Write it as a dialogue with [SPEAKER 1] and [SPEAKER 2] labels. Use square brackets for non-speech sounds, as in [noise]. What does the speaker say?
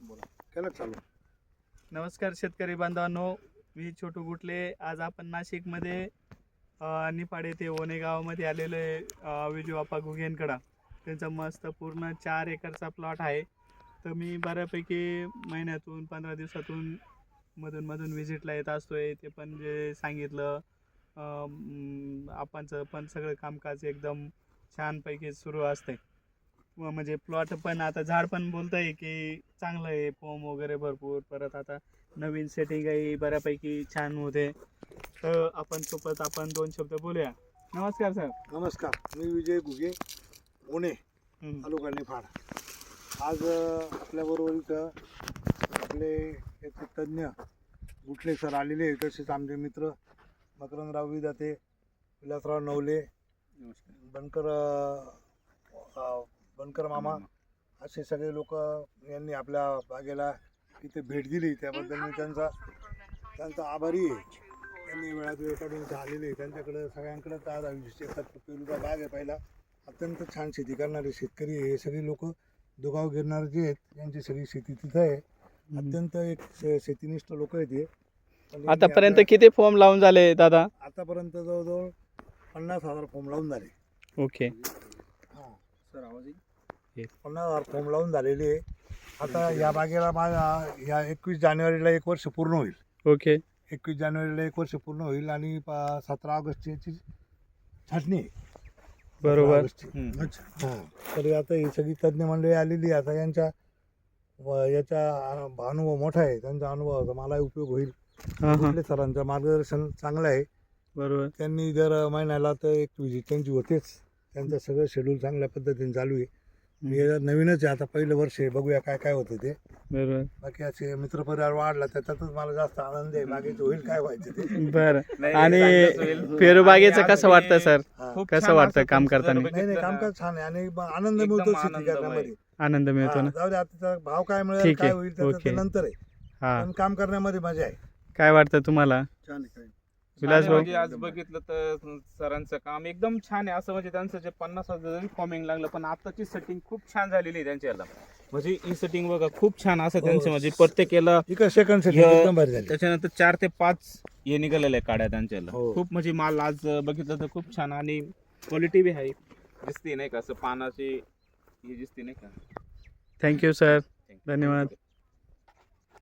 [SPEAKER 1] केलं चालू
[SPEAKER 2] नमस्कार शेतकरी बांधवांनो मी छोटू गुटले. आज आपण नाशिकमध्ये अ, निफाड येथे ओने गावामध्ये आलेलो आहे अ, विजू बाप्पा घुगेंकडा त्यांचा मस्त पूर्ण चार एकरचा प्लॉट आहे. तर मी बऱ्यापैकी महिन्यातून पंधरा दिवसातून मधून मधून व्हिजिटला येत असतो आहे ते पण जे सांगितलं अ, म, आपणचं पण सगळं कामकाज एकदम छानपैकी सुरू असते व म्हणजे प्लॉट पण आता झाड पण बोलत आहे की चांगलं आहे. फॉर्म वगैरे भरपूर. परत आता नवीन सेटिंगही बऱ्यापैकी छान होते. तर आपण सोबत आपण दोन शब्द बोलूया. नमस्कार सर
[SPEAKER 1] नमस्कार. मी विजय घुगे पुणे. तालुका निफाड. आज आपल्याबरोबर इथं आपले याचे तज्ज्ञ गुटले सर आलेले आहे तसेच आमचे मित्र मकरंदराव विदाते विलासराव नवले बनकर बनकर मामा असे सगळे लोक यांनी आपल्या बागेला इथे भेट दिली. त्याबद्दल मी त्यांचा त्यांचा आभारी आहे. त्यांनी वेळात वेळ काढून इथं आलेले आहे. त्यांच्याकडं सगळ्यांकडे आज एकर पेरूचा बाग आहे पहिला. अत्यंत छान शेती करणारे शेतकरी आहे. हे सगळे लोक दुगाव गिरणार जे आहेत यांची सगळी शेती तिथं आहे. अत्यंत एक शे- शेतीनिष्ठ लोक आहेत हे.
[SPEAKER 2] आतापर्यंत किती फॉर्म लावून झाले दादा?
[SPEAKER 1] आतापर्यंत जवळजवळ पन्नास हजार फॉर्म लावून झाले.
[SPEAKER 2] ओके.
[SPEAKER 1] हां.
[SPEAKER 3] सर आवाज येईल?
[SPEAKER 1] पन्नास हजार फॉर्म लावून झालेले आहे. आता या बागेला माझ्या या एकवीस जानेवारीला एक वर्ष पूर्ण होईल.
[SPEAKER 2] ओके.
[SPEAKER 1] एकवीस जानेवारीला एक वर्ष पूर्ण होईल आणि प- सतरा ऑगस्टची याची छाटणी आहे.
[SPEAKER 2] बरोबर.
[SPEAKER 3] हम्म.
[SPEAKER 1] अच्छा. हां. तर आता ही सगळी तज्ज्ञ मंडळी आलेली आहे. आता यांच्या व याचा अनु- अनुभव मोठा आहे. त्यांचा अनुभवाचा मलाही उपयोग होईल.
[SPEAKER 2] हां हां.
[SPEAKER 1] सरांचं मार्गदर्शन चांगलं आहे.
[SPEAKER 2] बरोबर.
[SPEAKER 1] त्यांनी दर महिन्याला तर एक विजिट त्यांची होतेच. त्यांचं सगळं शेड्यूल चांगल्या पद्धतीने चालू आहे. नवीनच आहे. आता पहिलं वर्ष आहे. बघूया काय काय होतं ते.
[SPEAKER 2] बरोबर.
[SPEAKER 1] बाकी असे मित्रपरिवार वाढला त्याच्यातच मला जास्त आनंद आहे. बाकीचं होईल काय व्हायचं ते. [laughs]
[SPEAKER 2] बरं.
[SPEAKER 3] नाही,
[SPEAKER 2] आणि
[SPEAKER 3] चांगलंच होईल.
[SPEAKER 2] पेरूबागेचं कसं वाटतं सर?
[SPEAKER 1] हां.
[SPEAKER 3] खूप
[SPEAKER 2] कसं
[SPEAKER 3] छान
[SPEAKER 2] वाटतं
[SPEAKER 3] असं
[SPEAKER 2] काम
[SPEAKER 3] तुमचं
[SPEAKER 2] करताना?
[SPEAKER 1] नाही नाही कामकाज छान आहे. आणि ब- आनंद
[SPEAKER 3] एकदम
[SPEAKER 1] मिळतो शेती
[SPEAKER 3] आनंदमय.
[SPEAKER 1] करण्यामध्ये
[SPEAKER 2] आनंद मिळतो
[SPEAKER 1] हां,
[SPEAKER 2] ना?
[SPEAKER 1] जाऊ दे आता त्याचा भाव काय मिळेल
[SPEAKER 2] ठीक
[SPEAKER 1] काय
[SPEAKER 2] आहे.
[SPEAKER 1] होईल त्याचं ते
[SPEAKER 2] ओके.
[SPEAKER 1] नंतर आहे.
[SPEAKER 2] हा.
[SPEAKER 1] पण काम करण्यामध्ये मजा आहे.
[SPEAKER 2] काय वाटतं तुम्हाला?
[SPEAKER 1] छान
[SPEAKER 2] विलास भाऊ?
[SPEAKER 3] म्हणजे आज बघितलं तर सरांचं काम एकदम छान आहे. असं म्हणजे त्यांचं जे पन्नास हजार जरी फॉर्मिंग लागलं पण आताची सेटिंग खूप छान झालेली आहे त्यांच्या याला. म्हणजे ही सेटिंग बघा खूप छान असं
[SPEAKER 1] हो.
[SPEAKER 3] त्यांचं म्हणजे प्रत्येक याला
[SPEAKER 1] इकडे सेकंड सेट
[SPEAKER 3] या-
[SPEAKER 1] एकदम भारी झाली.
[SPEAKER 3] त्याच्यानंतर चार ते पाच हे निघालेले आहे काड्या त्यांच्या याला.
[SPEAKER 1] हो.
[SPEAKER 3] खूप म्हणजे माल आज बघितलं तर खूप छान आणि क्वालिटी बी आहे. दिसते नाही का असं पानाची हे दिसते नाही का?
[SPEAKER 2] थँक्यू सर धन्यवाद.